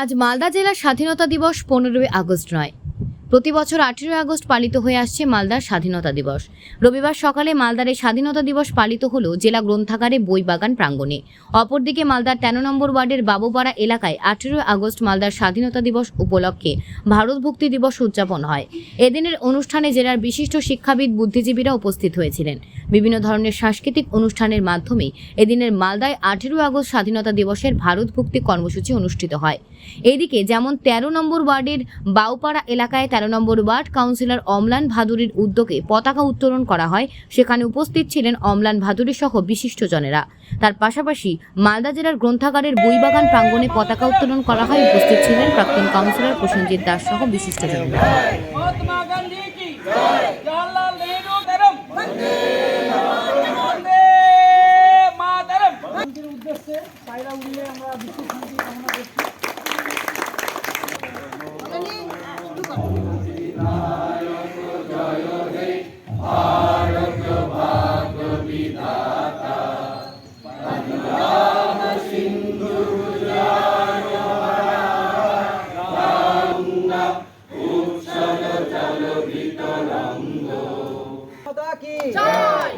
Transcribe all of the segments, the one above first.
আজ মালদা জেলার স্বাধীনতা দিবস পনেরোই আগস্ট নয়। প্রতি বছর আঠেরোই আগস্ট পালিত হয়ে আসছে মালদার স্বাধীনতা দিবস। রবিবার সকালে মালদার স্বাধীনতা দিবস পালিত হলো জেলা গ্রন্থাগারে বইবাগান প্রাঙ্গণে। অপরদিকে মালদার তেরো নম্বর ওয়ার্ডের বাবুপাড়া এলাকায় আঠেরোই আগস্ট মালদার স্বাধীনতা দিবস উপলক্ষে ভারত ভক্তি দিবস উদযাপন হয়। এদিনের অনুষ্ঠানে জেলার বিশিষ্ট শিক্ষাবিদ, বুদ্ধিজীবীরা উপস্থিত হয়েছিলেন। বিভিন্ন ধরনের সাংস্কৃতিক অনুষ্ঠানের মাধ্যমে এদিনের মালদায় আঠেরো আগস্ট স্বাধীনতা দিবসের ভারত ভক্তি কর্মসূচি অনুষ্ঠিত হয়। এদিকে যেমন তেরো নম্বর ওয়ার্ডের বাউপাড়া এলাকায় তেরো নম্বর ওয়ার্ড কাউন্সিলর অমলান ভাদুরীর উদ্যোগে পতাকা উত্তোলন করা হয়। সেখানে উপস্থিত ছিলেন অমলান ভাদুরী সহ বিশিষ্টজনেরা। তার পাশাপাশি মালদা জেলার গ্রন্থাগারের বইবাগান প্রাঙ্গণে পতাকা উত্তোলন করা হয়। উপস্থিত ছিলেন প্রাক্তন কাউন্সিলর প্রসেনজিৎ দাস সহ বিশিষ্টজনেরা। সাইরা উড়িয়ে আমরা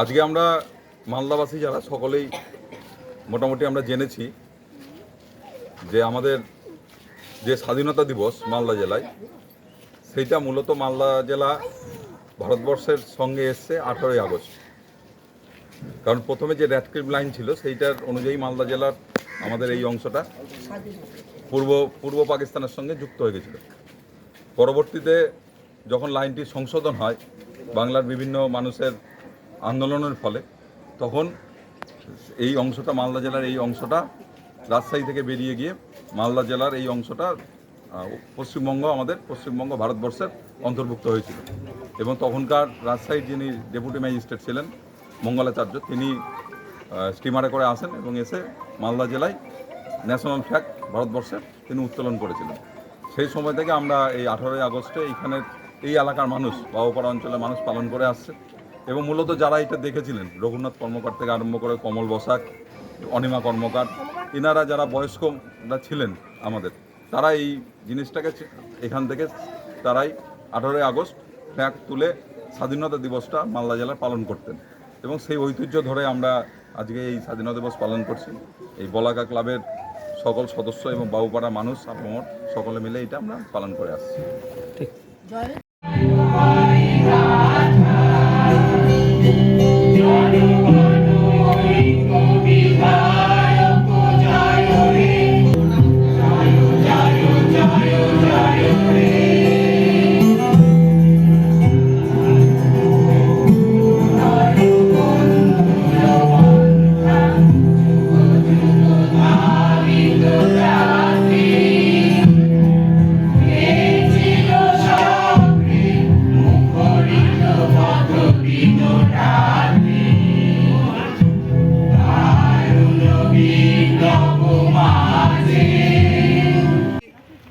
আজকে আমরা মালদাবাসী যারা, সকলেই মোটামুটি আমরা জেনেছি যে আমাদের যে স্বাধীনতা দিবস মালদা জেলায়, সেইটা মূলত মালদা জেলা ভারতবর্ষের সঙ্গে এসছে আঠারোই আগস্ট। কারণ প্রথমে যে র্যাডক্রিপ লাইন ছিল, সেইটার অনুযায়ী মালদা জেলার আমাদের এই অংশটা পূর্ব পূর্ব পাকিস্তানের সঙ্গে যুক্ত হয়ে গেছিল। পরবর্তীতে যখন লাইনটি সংশোধন হয়, বাংলার বিভিন্ন মানুষের আন্দোলনের ফলে তখন এই অংশটা মালদা জেলার এই অংশটা রাজশাহী থেকে বেরিয়ে গিয়ে মালদা জেলার এই অংশটা পশ্চিমবঙ্গ, আমাদের পশ্চিমবঙ্গ ভারতবর্ষের অন্তর্ভুক্ত হয়েছিল। এবং তখনকার রাজশাহীর যিনি ডেপুটি ম্যাজিস্ট্রেট ছিলেন, মঙ্গলাচার্য, তিনি স্টিমারে করে আসেন এবং এসে মালদা জেলায় ন্যাশনাল ফ্ল্যাগ ভারতবর্ষের তিনি উত্তোলন করেছিলেন। সেই সময় থেকে আমরা এই আঠারোই আগস্টে এইখানের এই এলাকার মানুষ বাবুপাড়া অঞ্চলের মানুষ পালন করে আসছে। এবং মূলত যারা এটা দেখেছিলেন রঘুনাথ কর্মকার থেকে আরম্ভ করে কমল বসাক অনিমা কর্মকার এনারা যারা বয়স্করা ছিলেন আমাদের তারা এই জিনিসটাকে এখান থেকে তারাই আঠারোই আগস্ট ফ্ল্যাগ তুলে স্বাধীনতা দিবসটা মালদা জেলার পালন করতেন। এবং সেই ঐতিহ্য ধরে আমরা আজকে এই স্বাধীনতা দিবস পালন করছি। এই বলাকা ক্লাবের সকল সদস্য এবং বাবুপাড়া মানুষ আমার সকলে মিলে এটা আমরা পালন করে আসছি।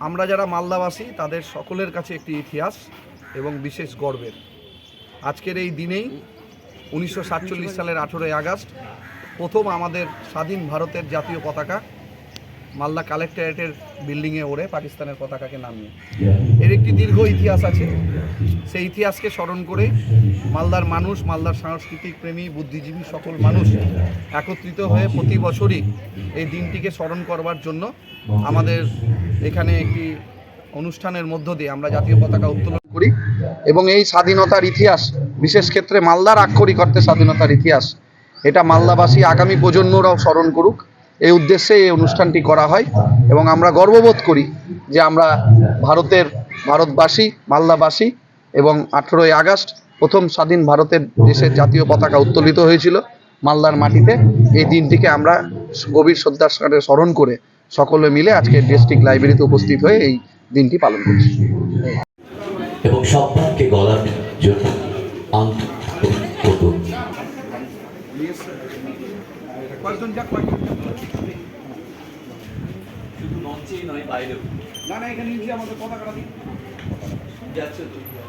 আমরা যারা মালদাবাসী, তাদের সকলের কাছে একটি ইতিহাস এবং বিশেষ গর্বের। আজকের এই দিনেই উনিশশো সাতচল্লিশ সালের আঠেরোই আগস্ট প্রথম আমাদের স্বাধীন ভারতের জাতীয় পতাকা মালদা কালেক্টরেটের বিল্ডিংয়ে ওড়ে পাকিস্তানের পতাকাকে নামিয়ে। এর একটি দীর্ঘ ইতিহাস আছে। সেই ইতিহাসকে স্মরণ করে মালদার মানুষ, মালদার সাংস্কৃতিক প্রেমী, বুদ্ধিজীবী সকল মানুষ একত্রিত হয়ে প্রতি বছরই এই দিনটিকে স্মরণ করবার জন্য আমাদের এখানে একটি অনুষ্ঠানের মধ্য দিয়ে আমরা জাতীয় পতাকা উত্তোলন করি এবং এই স্বাধীনতার ইতিহাস, বিশেষ ক্ষেত্রে মালদার আক্ষরিক অর্থে স্বাধীনতার ইতিহাস, এটা মালদাবাসী আগামী প্রজন্মরাও স্মরণ করুক। এই উদ্দেশ্যে এই অনুষ্ঠানটি করা হয় এবং আমরা গর্ববোধ করি যে আমরা ভারতের, ভারতবাসী, মালদাবাসী এবং আঠেরোই আগস্ট প্রথম স্বাধীন ভারতের দেশের জাতীয় পতাকা উত্তোলিত হয়েছিল মালদার মাটিতে। এই দিনটিকে আমরা গভীর শ্রদ্ধার সাথে স্মরণ করে সকলে মিলে আজকে ডিস্ট্রিক্ট লাইব্রেরিতে উপস্থিত হয়ে এই দিনটি পালন করছি। এবং গলার জন্য আন্তরিক জয়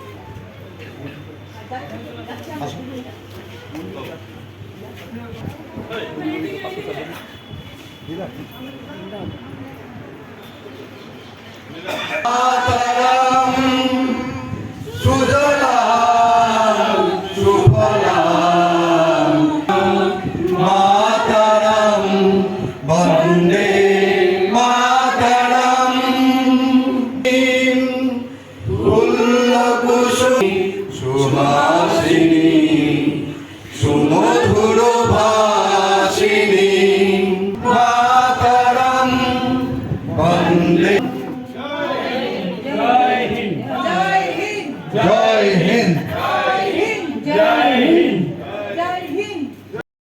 হিন্দ